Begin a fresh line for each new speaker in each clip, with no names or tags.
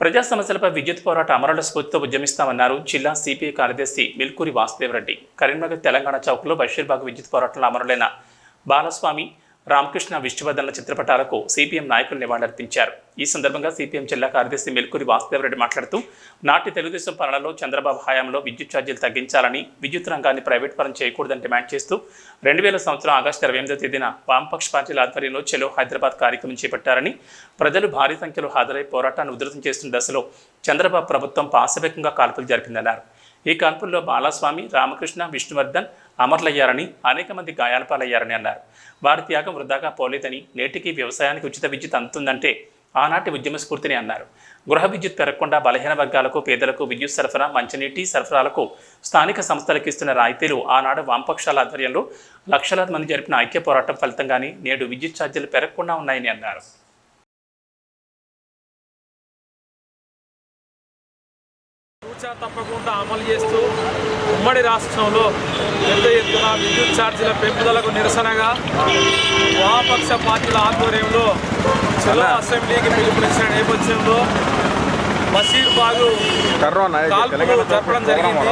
ప్రజా సమస్యలపై విద్యుత్ పోరాట అమరుల స్ఫూర్తితో ఉద్యమిస్తామన్నారు జిల్లా సిపిఐ కార్యదర్శి మిల్కూరి వాసుదేవరెడ్డి. కరీంనగర్ తెలంగాణ చౌక్లో బషీర్బాగ్ విద్యుత్ పోరాటంలో అమరులైన బాలస్వామి రామకృష్ణ విష్ణువర్ధన్ల చిత్రపటాలకు సిపిఎం నాయకులు నివాళులర్పించారు ఈ సందర్భంగా సిపిఎం జిల్లా కార్యదర్శి మెల్కూరి వాసుదేవరెడ్డి మాట్లాడుతూ నాటి తెలుగుదేశం పాలనలో చంద్రబాబు హయాంలో విద్యుత్ ఛార్జీలు తగ్గించాలని విద్యుత్ రంగాన్ని ప్రైవేట్ పరం చేయకూడదని డిమాండ్ చేస్తూ రెండు వేల సంవత్సరం ఆగస్టు ఇరవై ఎనిమిదో తేదీన వామపక్ష పార్టీల ఆధ్వర్యంలో చెలో హైదరాబాద్ కార్యక్రమం చేపట్టారని ప్రజలు భారీ సంఖ్యలో హాజరై పోరాటాన్ని ఉధృతం చేస్తున్న దశలో చంద్రబాబు ప్రభుత్వం పాశవికంగా కాల్పులు జరిపిందన్నారు. ఈ కాల్పుల్లో బాలస్వామి రామకృష్ణ విష్ణువర్ధన్ అమరులయ్యారని అనేక మంది గాయాల పాలయ్యారని అన్నారు. వారి త్యాగం వృధాగా పోలేదని నేటికి వ్యవసాయానికి ఉచిత విద్యుత్ అందుతుందంటే ఆనాటి ఉద్యమ స్ఫూర్తిని అన్నారు. గృహ విద్యుత్ పెరగకుండా బలహీన వర్గాలకు పేదలకు విద్యుత్ సరఫరా మంచినీటి సరఫరాలకు స్థానిక సంస్థలకు ఇస్తున్న రాయితీలు ఆనాడు వామపక్షాల ఆధ్వర్యంలో లక్షలాది మంది జరిపిన ఐక్య పోరాటం ఫలితంగానే నేడు విద్యుత్ ఛార్జీలు పెరగకుండా ఉన్నాయని అన్నారు.
తూచా తప్పకుండా అమలు చేస్తూ ఉమ్మడి రాష్ట్రంలో పెద్ద ఎత్తున విద్యుత్ ఛార్జీల పెంపుదలకు నిరసనగా వామపక్ష పార్టీల ఆధ్వర్యంలో చెలో అసెంబ్లీకి పిలుపునిచ్చిన నేపథ్యంలో బషీర్ బాగు
కర్రోనా
కాల్పులు జరపడం జరిగింది.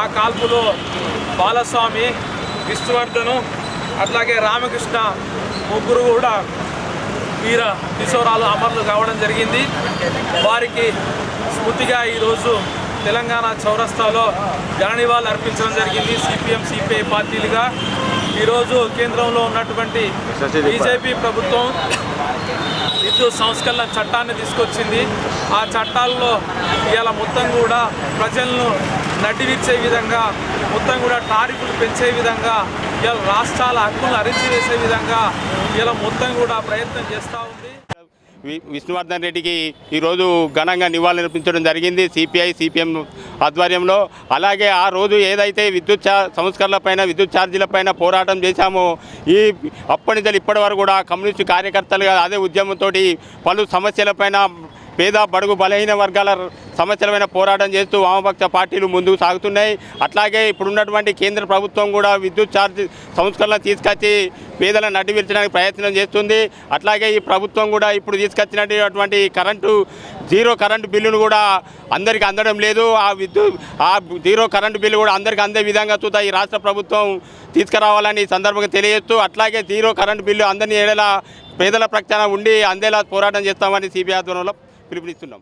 ఆ కాల్పులో బాలస్వామి విష్ణువర్ధను అట్లాగే రామకృష్ణ ముగ్గురు కూడా వీర కిశోరాలు అమరులు కావడం జరిగింది. వారికి స్మృతిగా ఈరోజు తెలంగాణ చౌరస్తాలో ఘననివాళులు అర్పించడం జరిగింది. సిపిఎం సిపిఐ పార్టీలుగా ఈరోజు కేంద్రంలో ఉన్నటువంటి బీజేపీ ప్రభుత్వం విద్యుత్ సంస్కరణ చట్టాన్ని తీసుకొచ్చింది. ఆ చట్టాల్లో ఇవాళ మొత్తం కూడా ప్రజలను నడ్డివిచ్చే విధంగా మొత్తం కూడా టారిఫ్లు పెంచే విధంగా ఇవాళ రాష్ట్రాల హక్కులను అరిచివేసే విధంగా ఇలా మొత్తం కూడా ప్రయత్నం చేస్తూ ఉంది.
విష్ణువర్ధన్ రెడ్డికి ఈరోజు ఘనంగా నివాళులర్పించడం జరిగింది సిపిఐ సిపిఎం ఆధ్వర్యంలో. అలాగే ఆ రోజు ఏదైతే విద్యుత్ సంస్కరణలపైన విద్యుత్ ఛార్జీలపైన పోరాటం చేశామో ఈ అప్పటి నుంచి ఇప్పటి వరకు కూడా కమ్యూనిస్టు కార్యకర్తలుగా అదే ఉద్యమంతో పలు సమస్యలపైన పేద బడుగు బలహీన వర్గాల సమస్యలమైన పోరాటం చేస్తూ వామపక్ష పార్టీలు ముందుకు సాగుతున్నాయి. అట్లాగే ఇప్పుడున్నటువంటి కేంద్ర ప్రభుత్వం కూడా విద్యుత్ ఛార్జ్ సంస్కరణ తీసుకొచ్చి పేదలను అడ్డువిర్చడానికి ప్రయత్నం చేస్తుంది. అట్లాగే ఈ ప్రభుత్వం కూడా ఇప్పుడు తీసుకొచ్చినటువంటి కరెంటు జీరో కరెంటు బిల్లును కూడా అందరికీ అందడం లేదు. ఆ విద్యుత్ ఆ జీరో కరెంటు బిల్లు కూడా అందరికీ అందే విధంగా చూద్దా ఈ రాష్ట్ర ప్రభుత్వం తీసుకురావాలని ఈ సందర్భంగా తెలియజేస్తూ అట్లాగే జీరో కరెంటు బిల్లు అందరినీ ఏడేలా పేదల ప్రక్షాళన ఉండి అందేలా పోరాటం చేస్తామని సిబిఐ ఆధ్వర్యంలో పిలుపునిస్తున్నాం.